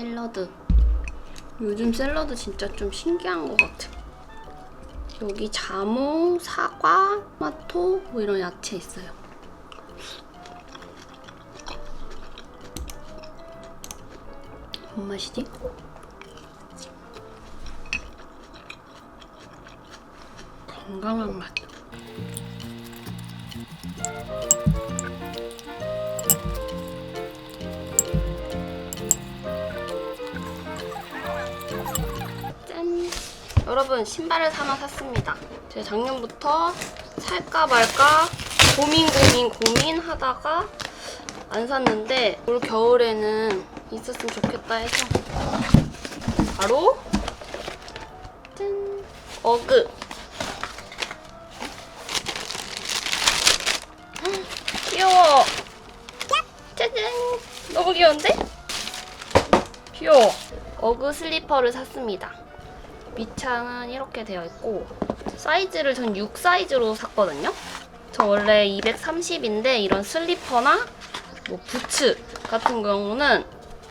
샐러드. 요즘 샐러드 진짜 좀 신기한 것 같아. 여기 자몽, 사과, 토마토 뭐 이런 야채 있어요. 뭔 맛이지? 건강한 맛. 여러분 신발을 하나 샀습니다. 제가 작년부터 살까 말까 고민 고민 고민 하다가 안 샀는데 올 겨울에는 있었으면 좋겠다 해서 바로 짠! 어그 헉, 귀여워 짜잔 너무 귀여운데? 귀여워 어그 슬리퍼를 샀습니다 밑창은 이렇게 되어 있고 사이즈를 전 6 사이즈로 샀거든요. 저 원래 230인데 이런 슬리퍼나 뭐 부츠 같은 경우는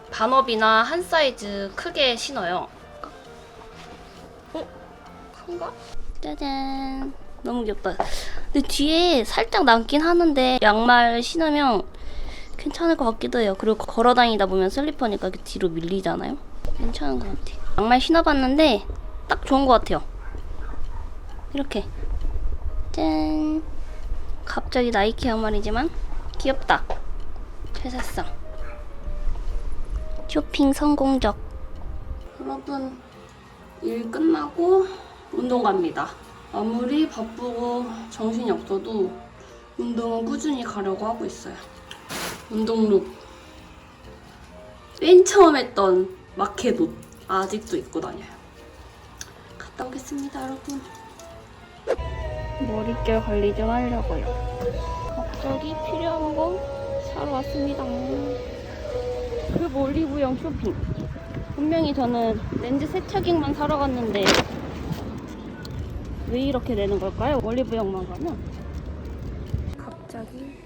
반업이나 한 사이즈 크게 신어요. 어? 큰가? 짜잔. 너무 귀엽다. 근데 뒤에 살짝 남긴 하는데 양말 신으면 괜찮을 것 같기도 해요. 그리고 걸어 다니다 보면 슬리퍼니까 이렇게 뒤로 밀리잖아요. 괜찮은 것 같아. 양말 신어봤는데 딱 좋은 것 같아요. 이렇게 짠. 갑자기 나이키 양말이지만 귀엽다. 잘 샀어. 쇼핑 성공적. 여러분 일 끝나고 운동 갑니다. 아무리 바쁘고 정신이 없어도 운동은 꾸준히 가려고 하고 있어요. 운동룩. 맨 처음 했던 마켓 옷 아직도 입고 다녀요. 갔다 오겠습니다, 여러분. 머릿결 관리 좀 하려고요. 갑자기 필요한 거 사러 왔습니다. 그 올리브영 쇼핑. 분명히 저는 렌즈 세차기만 사러 갔는데 왜 이렇게 되는 걸까요? 올리브영만 가면 갑자기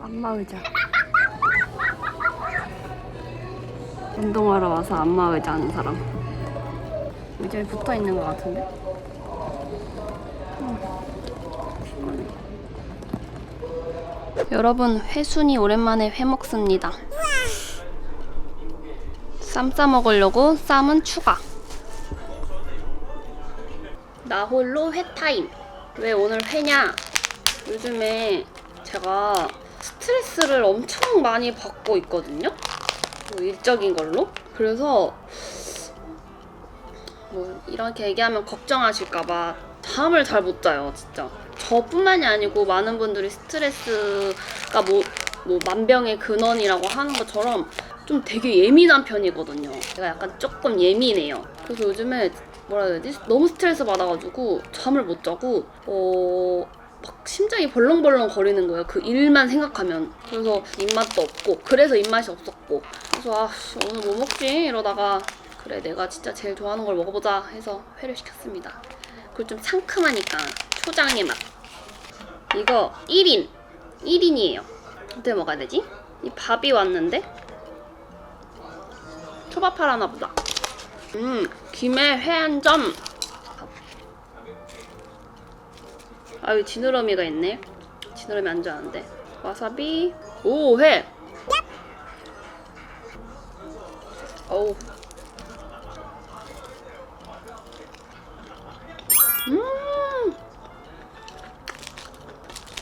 안마의자. 운동하러 와서 안마의자 하는 사람. 의자에 붙어 있는 것 같은데? 여러분 회순이 오랜만에 회 먹습니다. 쌈 싸 먹으려고 쌈은 추가. 나 홀로 회 타임. 왜 오늘 회냐? 요즘에 제가 스트레스를 엄청 많이 받고 있거든요. 뭐 일적인 걸로. 그래서 뭐 이렇게 얘기하면 걱정하실까봐 잠을 잘 못 자요, 진짜. 저뿐만이 아니고 많은 분들이 스트레스가 뭐, 뭐 만병의 근원이라고 하는 것처럼 좀 되게 예민한 편이거든요. 제가 약간 조금 예민해요. 그래서 요즘에 뭐라 해야 되지? 너무 스트레스 받아가지고 잠을 못 자고 어. 막 심장이 벌렁벌렁 거리는 거예요. 그 일만 생각하면. 그래서 입맛도 없고, 그래서 입맛이 없었고. 그래서 아, 씨, 오늘 뭐 먹지? 이러다가 그래 내가 진짜 제일 좋아하는 걸 먹어보자 해서 회를 시켰습니다. 그리고 좀 상큼하니까 초장의 맛. 이거 1인 1인이에요. 어떻게 먹어야 되지? 이 밥이 왔는데 초밥하러 하나 보다. 음 김에 회 한 점. 아 여기 지느러미가 있네. 지느러미 안 좋아하는데. 와사비. 오 회. 어우 음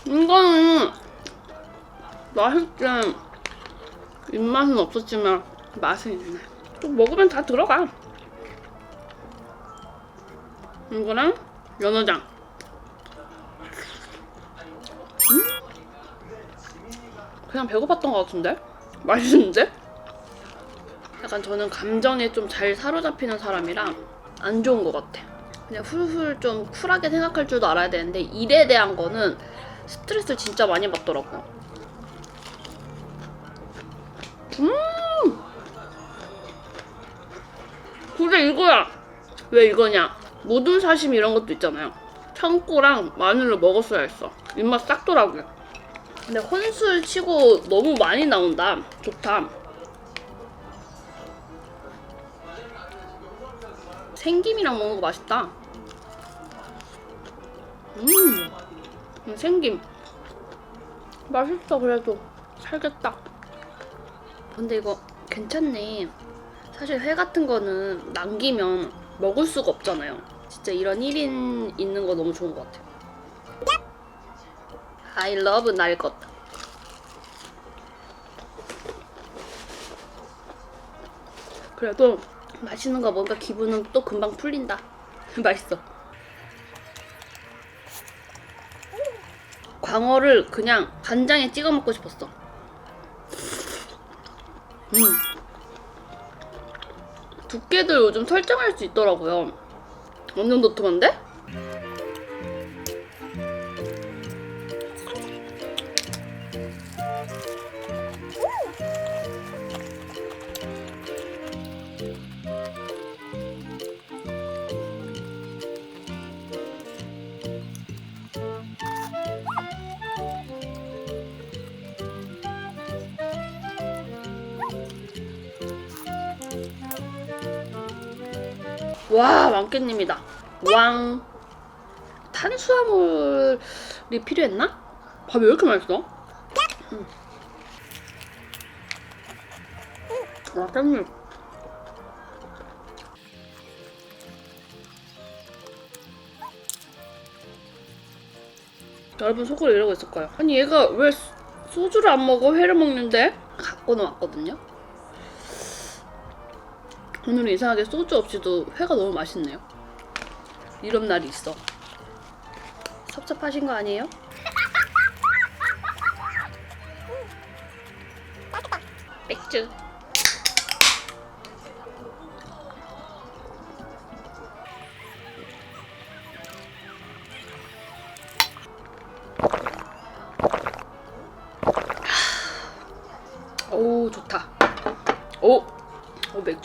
이거는 맛있지 입맛은 없었지만 맛은 있네 좀 먹으면 다 들어가 이거랑 연어장 음? 그냥 배고팠던 것 같은데? 맛있는데? 약간 저는 감정에 좀 잘 사로잡히는 사람이라 안 좋은 것 같아. 그냥 훌훌 좀 쿨하게 생각할 줄도 알아야 되는데 일에 대한 거는 스트레스를 진짜 많이 받더라고요. 음! 근데 이거야! 왜 이거냐? 모든 사심 이런 것도 있잖아요. 청고랑 마늘을 먹었어야 했어. 입맛 싹 돌아고요. 근데 혼술 치고 너무 많이 나온다. 좋다. 생김이랑 먹는 거 맛있다. 음, 음, 생김. 맛있어 그래도 살겠다. 근데 이거 괜찮네. 사실 회 같은 거는 남기면 먹을 수가 없잖아요. 진짜 이런 1인 있는 거 너무 좋은 것 같아요. I love 날 것. 그래도 맛있는 거 먹으니까 기분은 또 금방 풀린다. 맛있어. 광어를 그냥 간장에 찍어 먹고 싶었어. 음. 두께도 요즘 설정할 수 있더라고요. 완전 도톰한데? 와, 왕깻잎이다. 왕. 탄수화물이 필요했나? 밥이 왜 이렇게 맛있어? 음. 와, 깻잎. 여러분 속으로 이러고 있을 거예요. 아니 얘가 왜 소- 소주를 안 먹어? 회를 먹는데? 갖고는 왔거든요. 오늘은 이상하게 소주 없이도 회가 너무 맛있네요. 이런 날이 있어. 섭섭하신 거 아니에요? 맥주.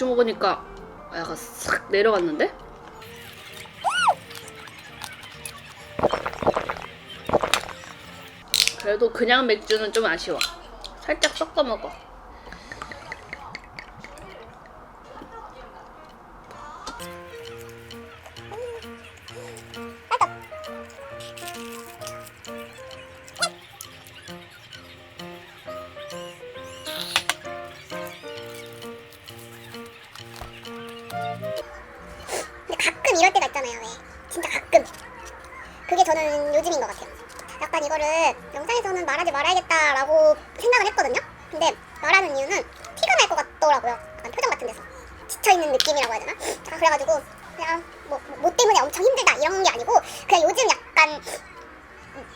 맥주 먹으니까 약간 싹 내려갔는데? 그래도 그냥 맥주는 좀 아쉬워. 살짝 섞어 먹어. 있잖아요. 왜? 진짜 가끔. 그게 저는 요즘인 것 같아요. 약간 이거를 영상에서는 말하지 말아야겠다라고 생각을 했거든요. 근데 말하는 이유는 티가 날 것 같더라고요. 약간 표정 같은 데서. 지쳐있는 느낌이라고 해야 되나? 아, 그래가지고 그냥 뭐, 뭐 때문에 엄청 힘들다 이런 게 아니고 그냥 요즘 약간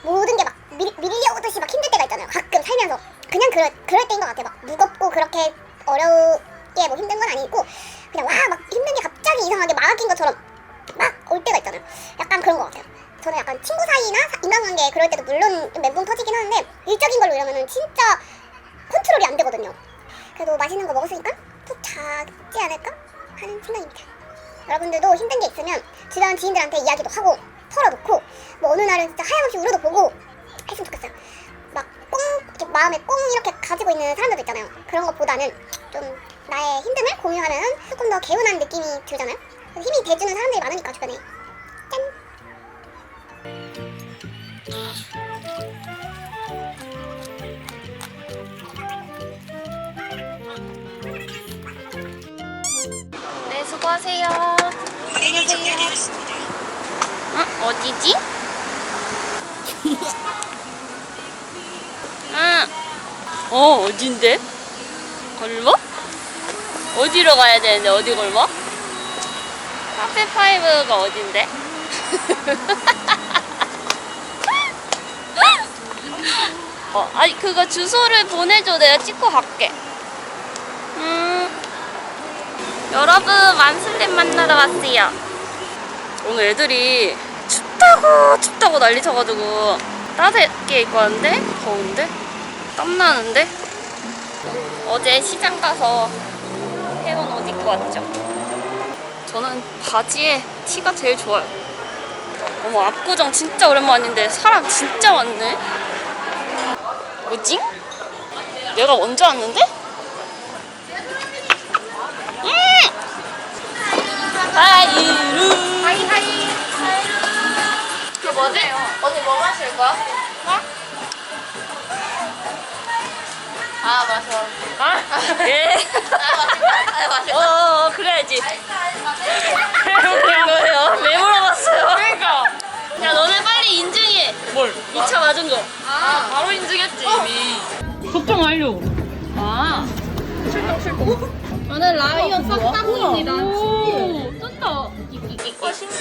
모든 게 막 밀려오듯이 막 힘들 때가 있잖아요. 가끔 살면서. 그냥 그럴, 그럴 때인 것 같아요. 막 털어놓고 뭐 어느 날은 진짜 하염없이 울어도 보고 했으면 좋겠어요. 막 꽁 이렇게 마음에 꽁 이렇게 가지고 있는 사람들도 있잖아요. 그런 것보다는 좀 나의 힘듦을 공유하면 조금 더 개운한 느낌이 들잖아요. 힘이 돼주는 사람들이 많으니까 주변에 짠. 네, 수고하세요. 안녕하세요. 응? 어디지? 응. 어, 어딘데? 골목? 어디로 가야 되는데, 어디 골목? 카페 파이브가 어딘데? 어, 아니, 그거 주소를 보내줘. 내가 찍고 갈게. 음. 여러분 만슬림 만나러 왔어요. 오늘 애들이 춥다고 춥다고 난리 쳐가지고 따뜻하게 입고 왔는데 더운데 땀 나는데 어제 시장 가서 해온 옷 입고 왔죠. 저는 바지에 티가 제일 좋아요. 어머 압구정 진짜 오랜만인데 사람 진짜 많네. 뭐지? 내가 먼저 왔는데? 음! 바이 뭐지? 언니 뭐 마실 거야? 아 마셔. 아? 예. 아 마실 어, 어, 어, 그래야지. 뭐예요? 왜 물어봤어요? 그러니까. 야, 너네 빨리 인증해. 뭘? 2차 맞은 거. 아 바로 인증했지 이미. 속정 완료. 아. 저는 라이언 싹다구입니다.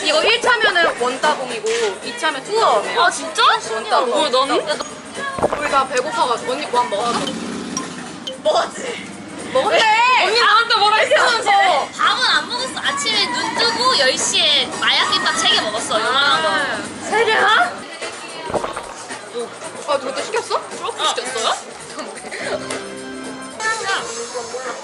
이거 1차면은 원따봉이고 2차면 투따봉이야. 아, 진짜? 원따봉. 뭐 너는? 우리 다 배고파가지고 언니 뭐 안 먹었어? 먹었지. 먹었대. 언니 나한테 뭐라 했어? 밥은 안 먹었어. 아침에 눈 뜨고 10시에 마약김밥 3개 먹었어. 요만한 거. 세 개나? 오빠 그것도 시켰어? 그렇게 시켰어요?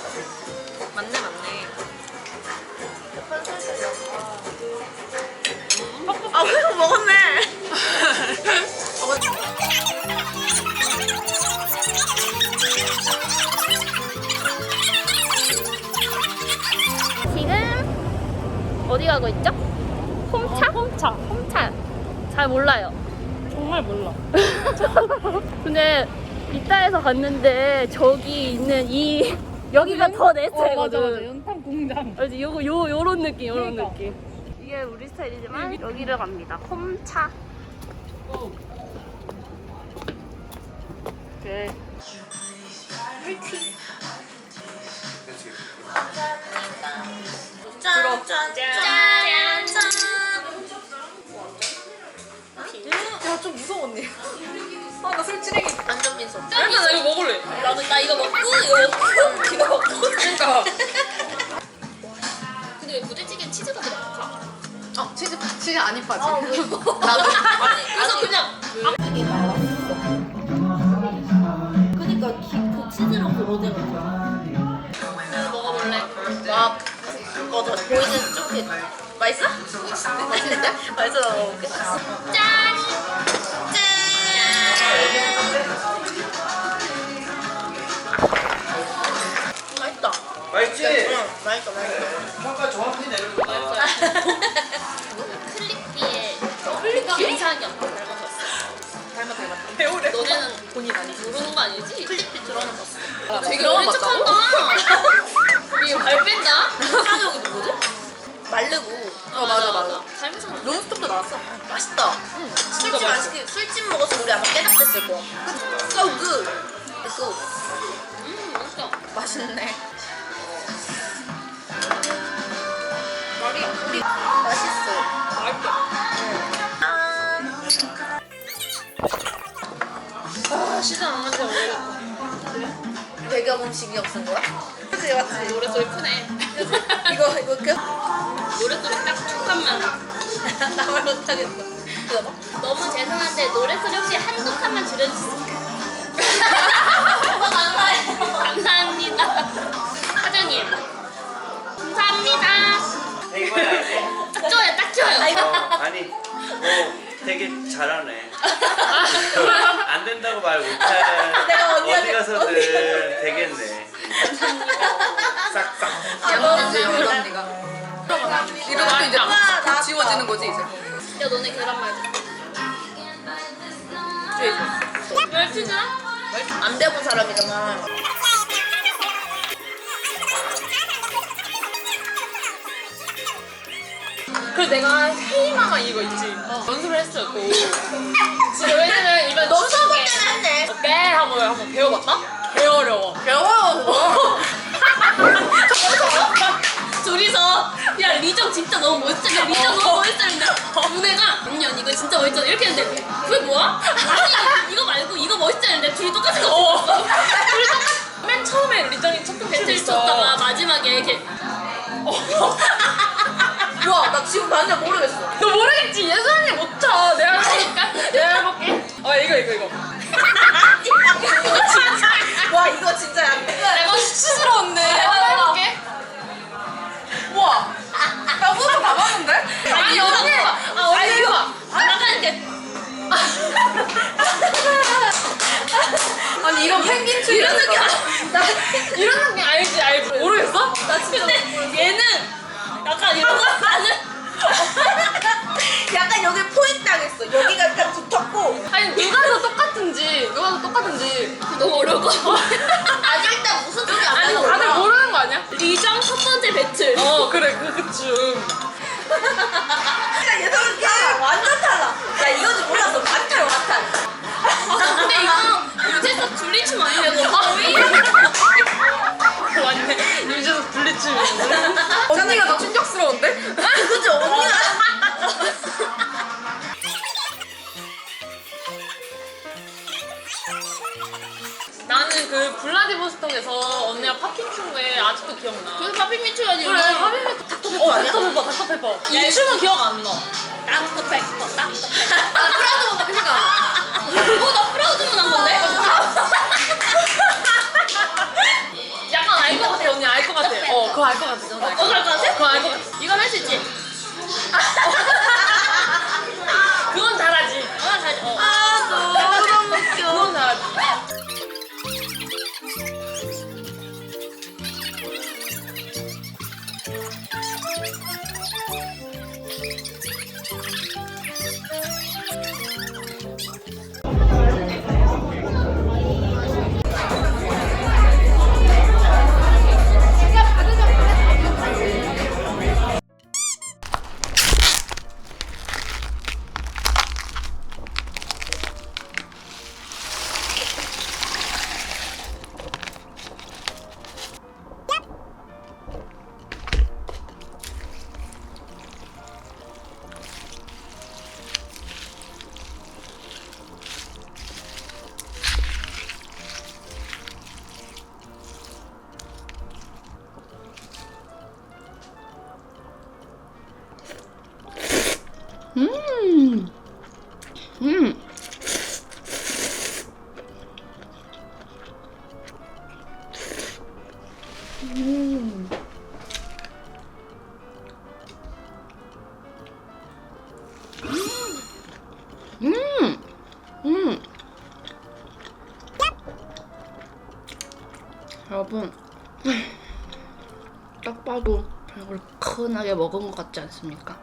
갔는데 저기 있는 이 여기가 더내 스타일이거든. 연탄 공장. 알지? 요거 요 요런 느낌, 요런 그러니까. 느낌. 이게 우리 스타일이지만 여기를 갑니다. 홈차. 오케이. 짠, 짠, 짠, 짠. 야좀 무서워 언니. 아 나 술찌랭이. 완전 민소. 나 이거 먹을래. 나도 나 이거 먹고 이거 먹고 이거 먹고. 그러니까. 근데 왜 부대찌개는 치즈가 들어가? 어 치즈 치즈 안 입하지. 나도. 그래서 그냥 그니까 기, 그 치즈랑 그 로제가 먹어볼래. 와 그거 더 보이는 쪽이 맛있어? 맛있는데? 맛있어 나 짠. 맛있다 맛있지? 응 맛있다 맛있다 평가 정확히 내려줘. 클릭비에 클릭비 이상이 없고 닮아졌어. 닮아 닮았다 배우래. 너네는 본인 아니지. 모르는 거 아니지? 클릭비 들어놨었어 되게 어린? 척한다. 이거 발 뺀다. 한옥이 누구지? 마르고 어 맞아 맞아. 닮으셨나? 론스톱도 나왔어. 맛있다 술집 안 시키 술집 먹어서 우리 아마 깨닫겠을 거야 So good So 음, 맛있어. 맛있네 말이 우리 맛있어 아 시즌 안 맞아 왜? 배경 음식이 없은 거야? 그치 맞지 노래 소리 크네. 이거 이거 그 노래소리 딱 촉감만. 나 말 못하겠어 이거 봐 너무 죄송한데 노래소리 혹시 한두 칸만 줄여주세요. 감사해요 감사합니다. 사장님. 감사합니다. 이거야. 딱 좋아요, 딱 좋아요. 어, 아니, 뭐 되게 잘하네. 안 된다고 말 못해. 내가 어디 언니한테- 가서든 되겠네. 싹싹. 너무 이런 언니가. 이러면 이제 와, 다 지워지는 거지 이제. 야, 너네 계란 말고. 멸치잖아? 안 배운 사람이잖아 그래서 내가 헤이마마 이거 있지. 연습을 했어요 또. 지금 왜냐면 이번 너무 처음에는 했네 어깨 한번 한번 배워봤다? 개 어려워. 배워요 둘이서 야 리정 진짜 너무 멋있잖아 리정 너무 멋있었는데 문혜가 언니언 이거 진짜 멋있잖아 이렇게 했는데 그게 뭐야? 아니 이거 말고 이거 멋있잖는데 둘이 똑같이 거 어. 맨 처음에 리정이 첫 번째 배틀 쳤다가 마지막에 이렇게 우와 나 지금 봤는데 모르겠어 너 모르겠지 예선이 못 쳐. 내가 그러니까 내가 해볼게. 어 이거 이거 이거. 와 이거 진짜 안 돼. 내가 수치스러운데. 봐봐. 나 후드 다 봤는데? 아니, 이거 언니. 아, 언니 이거 아, 나가는데. 아니 이런 펭귄 춤 이런 느낌 나 이런 느낌 알지 알지 모르겠어? 나 진짜 근데 얘는 약간 이런 거 나는 약간 여기 포획 당했어. 여기가 약간 두텁고. 아니 누가 더 똑같은지 누가 더 똑같은지 너무 어려워 야 얘들은 야 완전 달라. 야 이거지 몰랐어. 완탈 완탈. 근데 이거 유재석 줄리춤 아니야? 이거 거의? 맞네 유재석 분리춤 언니가 더 충격스러운데? 그죠 언니가. 나는 그 블라디보스톡에서 언니가 팝핑 춘게 아직도 기억나 그래서 파피미추 아니야? 그래 닥터페퍼 어 닥터페퍼 닥터페퍼 이 춤은 기억 안 나 닥터페퍼, 닥터페퍼. 나 프라우드만 생각. 어, 나 프라우드만 한 건데? 약간 알 것 같아 언니 알 것 같아 어 그거 알 것 같아 그거 알것 어, 같아 것 같아? 그거 알 것 같아 이건 할 수 있지? 그건 잘하지 아, 잘, 어. 아 너무 웃겨. 그건 잘하지 여러분, 딱 봐도 이걸 큰하게 먹은 것 같지 않습니까?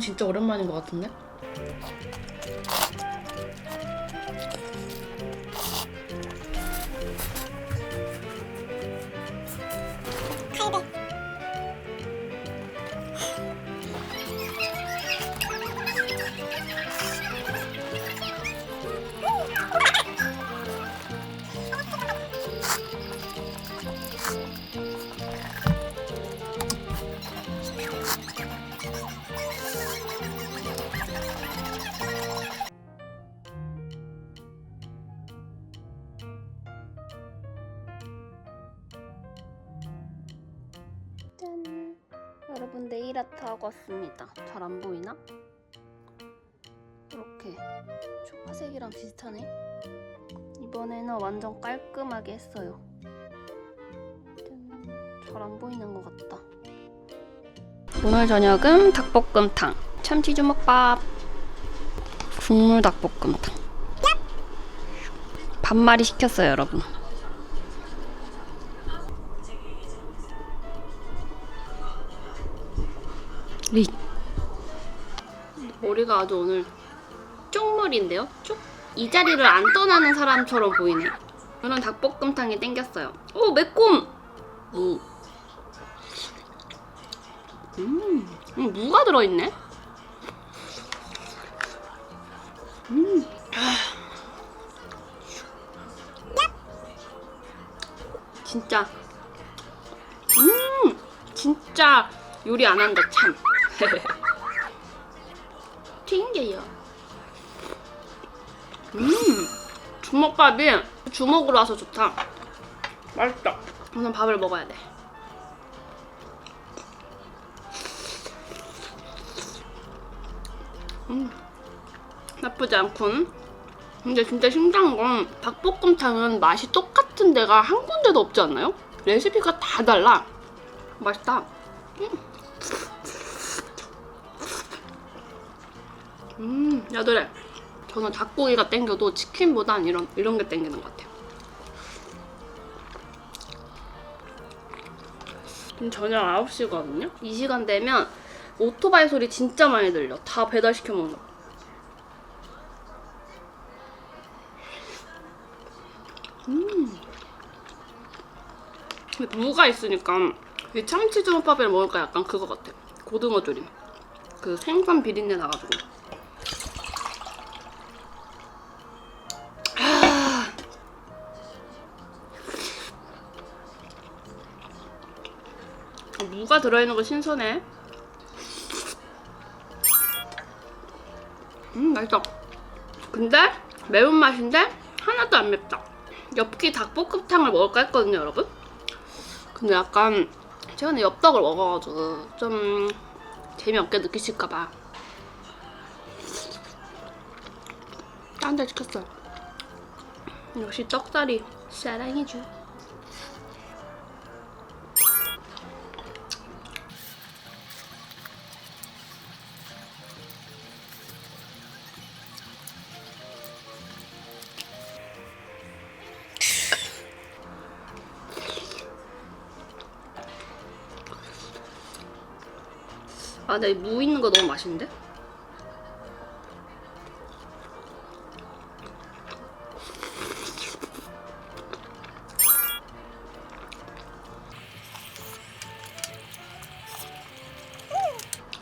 진짜 오랜만인 것 같은데? 왔습니다. 잘 안 보이나? 이렇게 초파색이랑 비슷하네. 이번에는 완전 깔끔하게 했어요. 잘 안 보이는 것 같다. 오늘 저녁은 닭볶음탕, 참치 주먹밥, 국물 닭볶음탕. 반마리 시켰어요, 여러분. 리. 머리가 아주 오늘 쪽머리인데요? 쪽? 이 자리를 안 떠나는 사람처럼 보이네. 저는 닭볶음탕이 땡겼어요. 오, 매콤! 무. 음, 음, 무가 들어있네? 음. 아. 진짜. 음, 진짜 요리 안 한다, 참. 튕겨요. 음, 주먹밥이 주먹으로 와서 좋다. 맛있다. 오늘 밥을 먹어야 돼. 음, 나쁘지 않군. 근데 진짜 신기한 건 닭볶음탕은 맛이 똑같은 데가 한 군데도 없지 않나요? 레시피가 다 달라. 맛있다. 음, 야들해. 저는 닭고기가 땡겨도 치킨보단 이런 이런 게 땡기는 것 같아요. 지금 저녁 9시거든요. 이 시간 되면 오토바이 소리 진짜 많이 들려. 다 배달시켜 먹는 거. 음. 근데 무가 있으니까 이 참치 주먹밥을 먹을까 약간 그거 같아. 고등어 조림. 그 생선 비린내 나가지고. 무가 들어있는 거 신선해. 음, 맛있어. 근데 매운맛인데 하나도 안 맵다. 엽기 닭볶음탕을 먹을까 했거든요, 여러분. 근데 약간 최근에 엽떡을 먹어가지고 좀 재미없게 느끼실까봐 딴 데 시켰어요. 역시 떡다리 사랑해줘. 아, 근데 무 있는 거 너무 맛있는데?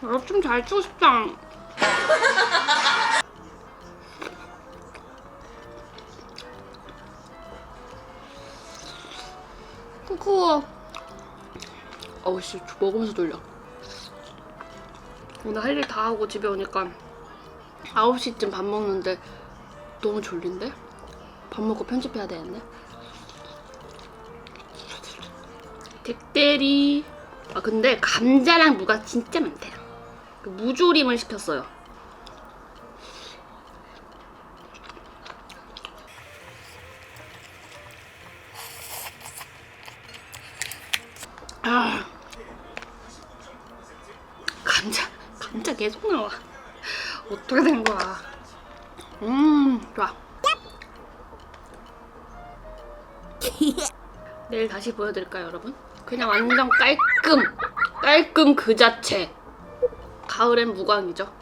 아, 좀잘 치고 싶다. 쿠쿠. 어우, 씨, 먹으면서 졸려. 오늘 할 일 다 하고 집에 오니까 9시쯤 밥 먹는데 너무 졸린데? 밥 먹고 편집해야 되는데? 덱대리 아 근데 감자랑 무가 진짜 많대요 그 무조림을 시켰어요 아 감자 감자 계속 나와 어떻게 된 거야? 음 좋아. 내일 다시 보여드릴까요 여러분? 그냥 완전 깔끔. 깔끔 그 자체. 가을엔 무광이죠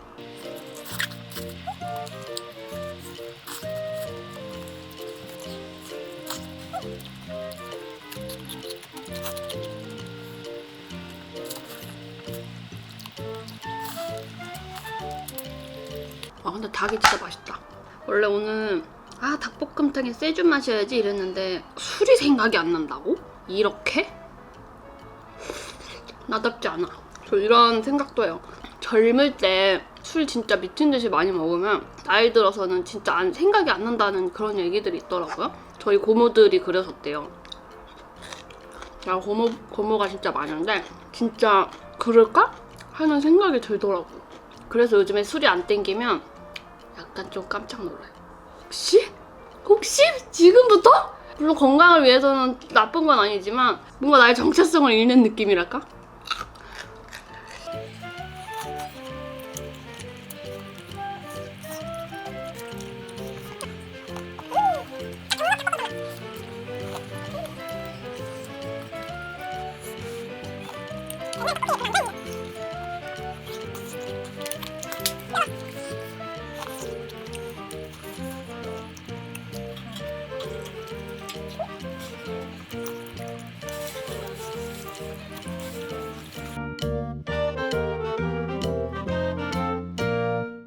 근데 닭이 진짜 맛있다. 원래 오늘 아 닭볶음탕에 쇠주 마셔야지 이랬는데 술이 생각이 안 난다고? 이렇게? 나답지 않아. 저 이런 생각도 해요. 젊을 때 술 진짜 미친 듯이 많이 먹으면 나이 들어서는 진짜 안, 생각이 안 난다는 그런 얘기들이 있더라고요. 저희 고모들이 그러셨대요. 나 고모, 고모가 진짜 많은데 진짜 그럴까? 하는 생각이 들더라고. 그래서 요즘에 술이 안 땡기면 약간 좀 깜짝 놀라요. 혹시? 혹시? 지금부터? 물론 건강을 위해서는 나쁜 건 아니지만 뭔가 나의 정체성을 잃는 느낌이랄까?